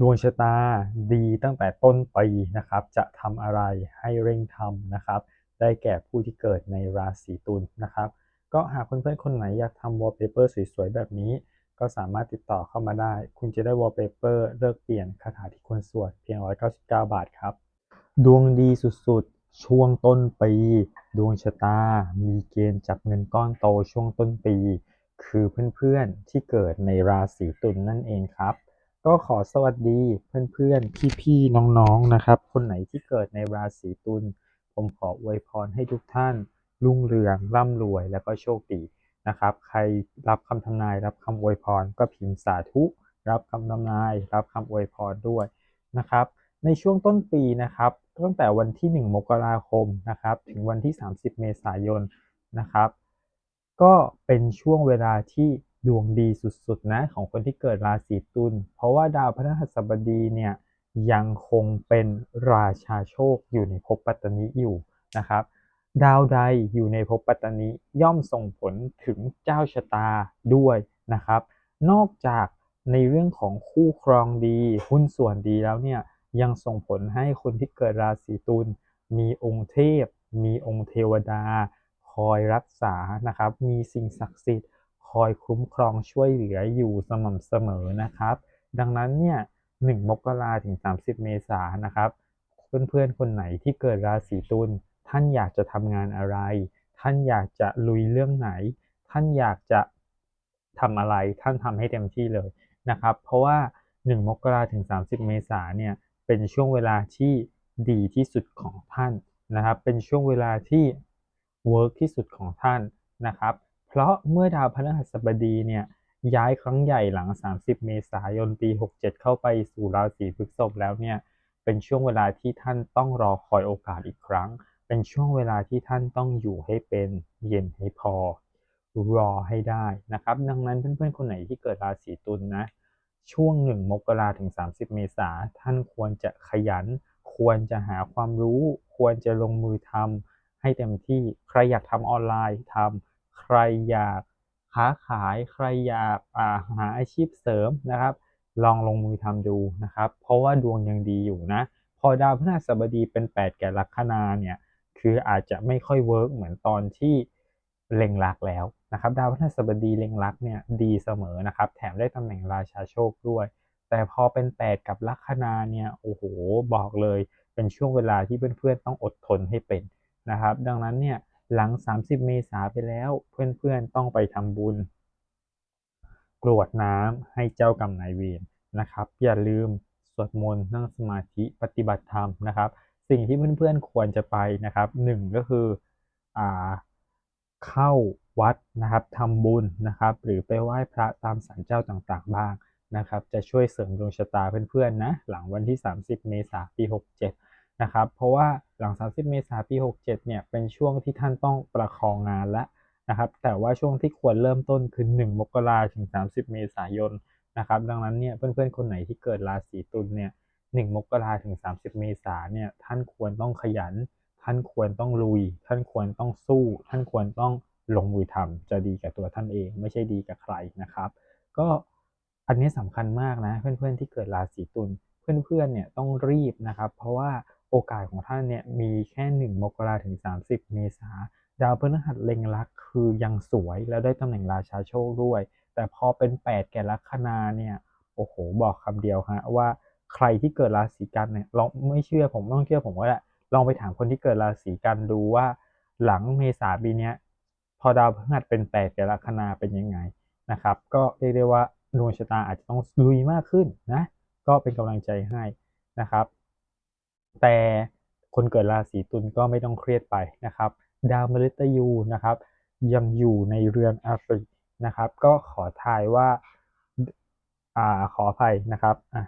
ดวงชะตาดีตั้งแต่ต้นปีนะครับ จะทำอะไรให้เร่งทำนะครับ ได้แก่ผู้ที่เกิดในราศีตุลนะครับ ก็หากเพื่อนๆคนไหนอยากทำวอลเปเปอร์สวยๆแบบนี้ ก็สามารถติดต่อเข้ามาได้ คุณจะได้วอลเปเปอร์เลิกเปลี่ยนคาถาที่ควรสวดเพียง 199 บาทครับ ดวงดีสุดๆ ช่วงต้นปี ดวงชะตา มีเกณฑ์จับเงินก้อนโตช่วงต้นปี คือเพื่อนๆที่เกิดในราศีตุลนนั่นเองครับ ก็ขอสวัสดีเพื่อนๆ พี่ๆ น้องๆ นะครับ คนไหนที่เกิดในราศีตุล ผมขออวยพรให้ทุกท่าน รุ่งเรือง ร่ำรวย แล้วก็โชคดีนะครับ ใครรับคำทำนาย รับคำอวยพร ก็พิมพ์สาธุ รับคำทำนาย รับคำอวยพรด้วยนะครับ ในช่วงต้นปีนะครับ ตั้งแต่วันที่ 1 มกราคมนะครับ ถึงวันที่ 30 เมษายนนะครับ ก็เป็นช่วงเวลาที่ ดวงดีสุดๆนะของคนที่เกิดราศีตุล เพราะว่าดาวพฤหัสบดีเนี่ยยังคงเป็นราชาโชคอยู่ในภพปัตตนิอยู่นะครับ ดาวใดอยู่ในภพปัตตนิย่อมส่งผลถึงเจ้าชะตาด้วยนะครับ นอกจากในเรื่องของคู่ครองดีหุ้นส่วนดีแล้วเนี่ยยังส่งผลให้คนที่เกิดราศีตุลมีองค์เทพ มีองค์เทวดา คอยรักษานะครับ มีสิ่งศักดิ์สิทธิ์ คอยคุ้มครองช่วยเหลืออยู่สม่ำเสมอนะครับ ดังนั้นเนี่ย1มกราถึง 30 เมษายนนะครับ เพื่อนๆ คนไหนที่เกิดราศีตุลท่านอยากจะทำงานอะไร ท่านอยากจะลุยเรื่องไหน ท่านอยากจะทำอะไรท่านทำให้เต็มที่เลยนะครับ เพราะว่า 1 มกราถึง 30 เมษายนเนี่ยเป็นช่วงเวลาที่ดีที่สุดของท่านนะครับ เป็นช่วงเวลาที่เวิร์กที่สุดของท่านนะครับ เพราะเมื่อดาวพฤหัสบดีเนี่ยย้ายครั้งใหญ่หลัง 30 เมษายน ปี 67 เข้าไปสู่ราศีพฤษภแล้วเนี่ย เป็นช่วงเวลาที่ท่านต้องรอคอยโอกาสอีกครั้ง เป็นช่วงเวลาที่ท่านต้องอยู่ให้เป็น เย็นให้พอ รอให้ได้นะครับ ดังนั้นเพื่อนๆ คนไหนที่เกิดราศีตุลนนะ ช่วง 1 มกราถึง 30 เมษาท่านควรจะขยัน ควรจะหาความรู้ ควรจะลงมือทำให้เต็มที่ ใครอยากทำออนไลน์ทำ ใครอยากค้าขายใครอยากาหาอาชีพเสริมนะครับ ลองลงมือทำดูนะครับ เพราะว่าดวงยังดีอยู่นะ พอดาวพฤหัสบดีเป็น 8 แก่ลัคนาเนี่ยคืออาจจะไม่ค่อยเวิร์กเหมือนตอนที่เล็งรักแล้วนะครับ ดาวพฤหัสบดีเล็งรักเนี่ยดีเสมอนะครับ แถมได้ตำแหน่งราชาโชคด้วย แต่พอเป็น 8 กับลัคนาเนี่ยโอ้โหบอกเลยเป็นช่วงเวลาที่เพื่อนๆต้องอดทนให้เป็นนะครับ ดังนั้นเนี่ย หลัง 30 เมษาไปแล้ว เพื่อนๆต้องไปทำบุญ กรวดน้ำให้เจ้ากรรมนายเวรนะครับ อย่าลืมสวดมนต์นั่งสมาธิปฏิบัติธรรมนะครับ สิ่งที่เพื่อนๆควรจะไปนะครับหนึ่งก็คืออ่าเข้าวัดนะครับทำบุญนะครับ หรือไปไหว้พระตามศาลเจ้าต่างๆ บ้างนะครับ จะช่วยเสริมดวงชะตาเพื่อนๆนะหลังวันที่ 30 เมษายนปี 67 นะครับ เพราะว่าหลัง 30 เมษายนปี 67 เนี่ย เป็นช่วงที่ท่านต้องประคองงานและนะครับ แต่ว่าช่วงที่ควรเริ่มต้นคือ 1 มกราถึง 30 เมษายนนะครับ ดังนั้นเนี่ย เพื่อนๆ คนไหนที่เกิดราศีตุลเนี่ย 1 มกราถึง 30 เมษายนเนี่ย ท่านควรต้องขยัน ท่านควรต้องลุย ท่านควรต้องสู้ ท่านควรต้องลงมือทำจะดีกับตัวท่านเอง ไม่ใช่ดีกับใครนะครับ ก็อันนี้สำคัญมากนะ เพื่อนๆที่เกิดราศีตุลเพื่อนๆเนี่ยต้องรีบนะครับ เพราะว่า โอกาสของท่านเนี่ยมีแค่ 1 มกราถึง 30 เมษาดาวพฤหัสเล็งลักคือยังสวยแล้วได้ตำแหน่งราชาโชคด้วย แต่พอเป็น 8 แก่ลัคนาเนี่ยโอ้โหบอกคำเดียวฮะว่าใครที่เกิดราศีกันเนี่ยลองไม่เชื่อผมต้องเชื่อผมว่าแหลองไปถามคนที่เกิดราศีกันดูว่า หลังเมษาปีนี้พอดาวพฤหัสเป็น8แก่ลัคนาเป็นยังไงนะครับ ก็เรียกได้ว่าดวงชะตาอาจจะต้องลุยมากขึ้นนะก็เป็นกำลังใจให้นะครับ แต่คนเกิดราศีตุลก็ไม่ต้องเครียดไปนะครับ ดาวมฤตยูนะครับ ยังอยู่ในเรือนอารินะครับ ก็ขอทายว่าอ่าขออภัยนะครับอะ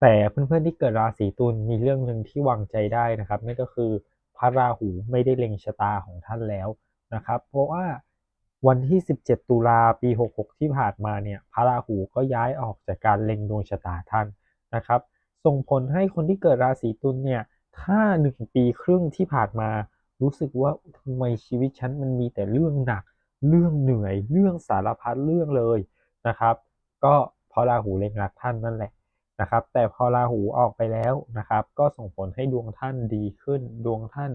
แต่เพื่อนๆที่เกิดราศีตุลมีเรื่องหนึ่งที่วางใจได้นะครับนั่นก็คือพระราหูไม่ได้เล็งชะตาของท่านแล้วนะครับ เพราะว่าวันที่ 17 ตุลาปี 66 ที่ผ่านมาเนี่ยพระราหูก็ย้ายออกจากการเล็งดวงชะตาท่านนะครับ ส่งผลให้คนที่เกิดราศีตุลเนี่ย ถ้าหนึ่งปีครึ่งที่ผ่านมา รู้สึกว่าทำไมชีวิตฉันมันมีแต่เรื่องหนัก เรื่องเหนื่อย เรื่องสารพัดเรื่องเลยนะครับ ก็เพราะราหูเล็งรักท่านนั่นแหละนะครับ แต่พอราหูออกไปแล้วนะครับ ก็ส่งผลให้ดวงท่านดีขึ้น ดวงท่าน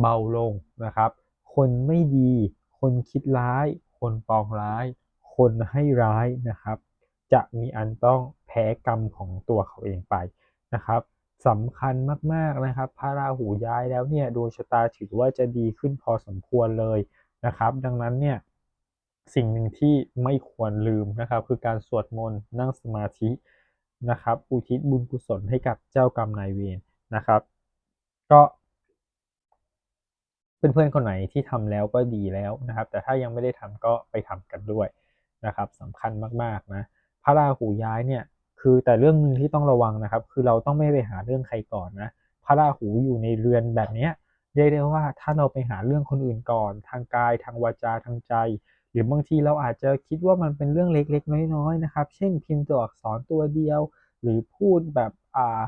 เบาลงนะครับ คนไม่ดี คนคิดร้าย คนปองร้าย คนให้ร้ายนะครับ จะมีอันต้องแพ้กรรมของตัวเขาเองไปนะครับสำคัญมากๆนะครับ พระราหูย้ายแล้วเนี่ยดวงชะตาถือว่าจะดีขึ้นพอสมควรเลยนะครับ ดังนั้นเนี่ยสิ่งหนึ่งที่ไม่ควรลืมนะครับ คือการสวดมนต์นั่งสมาธินะครับอุทิศบุญกุศลให้กับเจ้ากรรมนายเวรนะครับ ก็เพื่อนๆคนไหนที่ทำแล้วก็ดีแล้วนะครับ แต่ถ้ายังไม่ได้ทำก็ไปทำกันด้วยนะครับสำคัญมากๆนะ พระราหูย้ายเนี่ยคือแต่เรื่องหนึ่งที่ต้องระวังนะครับ คือเราต้องไม่ไปหาเรื่องใครก่อนนะพระราหูอยู่ในเรือนแบบนี้เรียกได้ว่าถ้าเราไปหาเรื่องคนอื่นก่อน ทางกายทางวาจาทางใจ หรือบางทีเราอาจจะคิดว่ามันเป็นเรื่องเล็กๆ น้อยๆนะครับ เช่นพิมพ์ตัวอักษรตัวเดียว หรือพูดแบบอ่า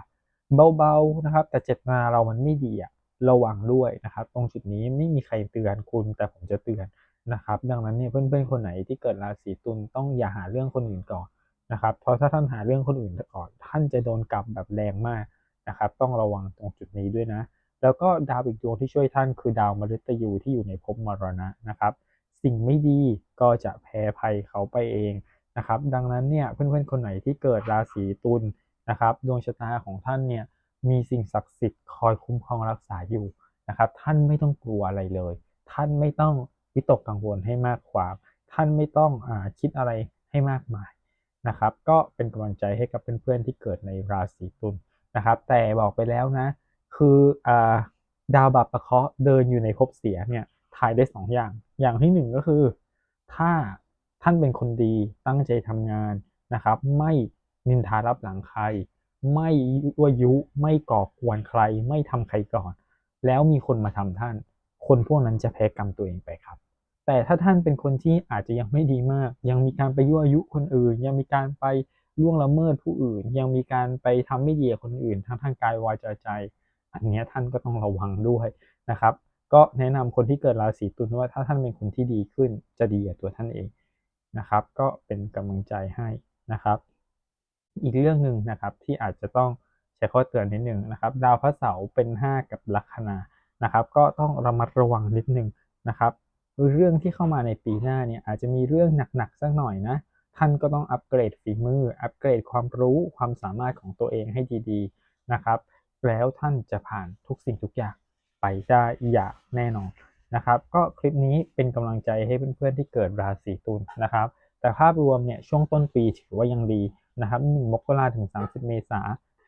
เบาๆนะครับ แต่เจตนาเรามันไม่ดีอะระวังด้วยนะครับ ตรงจุดนี้ไม่มีใครเตือนคุณแต่ผมจะเตือนนะครับ ดังนั้นเนี่ยเพื่อนๆคนไหนที่เกิดราศีตุลต้องอย่าหาเรื่องคนอื่นก่อน นะครับ เพราะถ้าท่านหาเรื่องคนอื่นก่อนท่านจะโดนกลับแบบแรงมากนะครับ ต้องระวังตรงจุดนี้ด้วยนะ แล้วก็ดาวอีกดวงที่ช่วยท่านคือดาวมฤตยูที่อยู่ในภพมรณะนะครับ สิ่งไม่ดีก็จะแพ้ภัยเขาไปเองนะครับ ดังนั้นเนี่ยเพื่อนๆคนไหนที่เกิดราศีตุลนะครับ ดวงชะตาของท่านเนี่ยมีสิ่งศักดิ์สิทธิ์คอยคุ้มครองรักษาอยู่นะครับ ท่านไม่ต้องกลัวอะไรเลย ท่านไม่ต้องวิตกกังวลให้มากความ ท่านไม่ต้องอคิดอะไรให้มากมาย นะครับ ก็เป็นกำลังใจให้กับเพื่อนๆที่เกิดในราศีตุลนะครับ แต่บอกไปแล้วนะ คืออดาวบัพประเคาะเดินอยู่ในภพเสียเนี่ยทายได้2ออย่าง อย่างที่ 1 ก็คือ ถ้าท่านเป็นคนดีตั้งใจทำงานนะครับ ไม่นินทารับหลังใคร ไม่ยั่วยุไม่ก่อกวนใคร ไม่ทำใครก่อน แล้วมีคนมาทำท่าน คนพวกนั้นจะแพ้กรรมตัวเองไปครับ แต่ถ้าท่านเป็นคนที่อาจจะยังไม่ดีมาก ยังมีการไปยั่วยุคนอื่น ยังมีการไปล่วงละเมิดผู้อื่น ยังมีการไปทำไม่ดีกับคนอื่น ทั้งทางกายวาจาใจ อันนี้ท่านก็ต้องระวังด้วยนะครับ ก็แนะนำคนที่เกิดราศีตุลว่าถ้าท่านเป็นคนที่ดีขึ้นจะดีกับตัวท่านเองนะครับ ก็เป็นกำลังใจให้นะครับ อีกเรื่องหนึ่งนะครับที่อาจจะต้องใช้ข้อเตือนนิดหนึ่งนะครับ ดาวพระเสาร์เป็น 5 กับลัคนานะครับ ก็ต้องระมัดระวังนิดหนึ่งนะครับ เรื่องที่เข้ามาในปีหน้าเนี่ยอาจจะมีเรื่องหนักๆสักหน่อยนะ ท่านก็ต้องอัปเกรดฝีมือ อัปเกรดความรู้ความสามารถของตัวเองให้ดีๆนะครับ แล้วท่านจะผ่านทุกสิ่งทุกอย่างไปได้อย่างแน่นอนนะครับ ก็คลิปนี้เป็นกำลังใจให้เพื่อนๆที่เกิดราศีตุลนะครับ แต่ภาพรวมเนี่ยช่วงต้นปีถือว่ายังดีนะครับ1มกราถึง 30 เมษา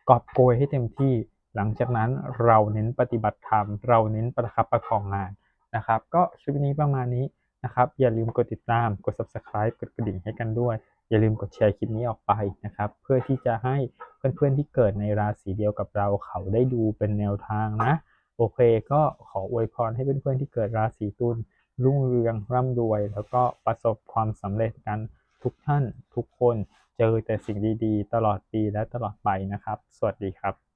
กอบโกยให้เต็มที่ หลังจากนั้นเราเน้นปฏิบัติธรรม เราเน้นประคับประคองงาน นะครับ ก็คลิปนี้ประมาณนี้นะครับ อย่าลืมกดติดตาม กด subscribe กดกระดิ่งให้กันด้วย อย่าลืมกดแชร์คลิปนี้ออกไปนะครับ เพื่อที่จะให้เพื่อนๆที่เกิดในราศีเดียวกับเราเขาได้ดูเป็นแนวทางนะ โอเค ก็ขออวยพรให้เพื่อนๆที่เกิดราศีตุลรุ่งเรืองร่ำรวย แล้วก็ประสบความสำเร็จกันทุกท่านทุกคนเจอแต่สิ่งดีๆ ตลอดปีและตลอดไปนะครับ สวัสดีครับ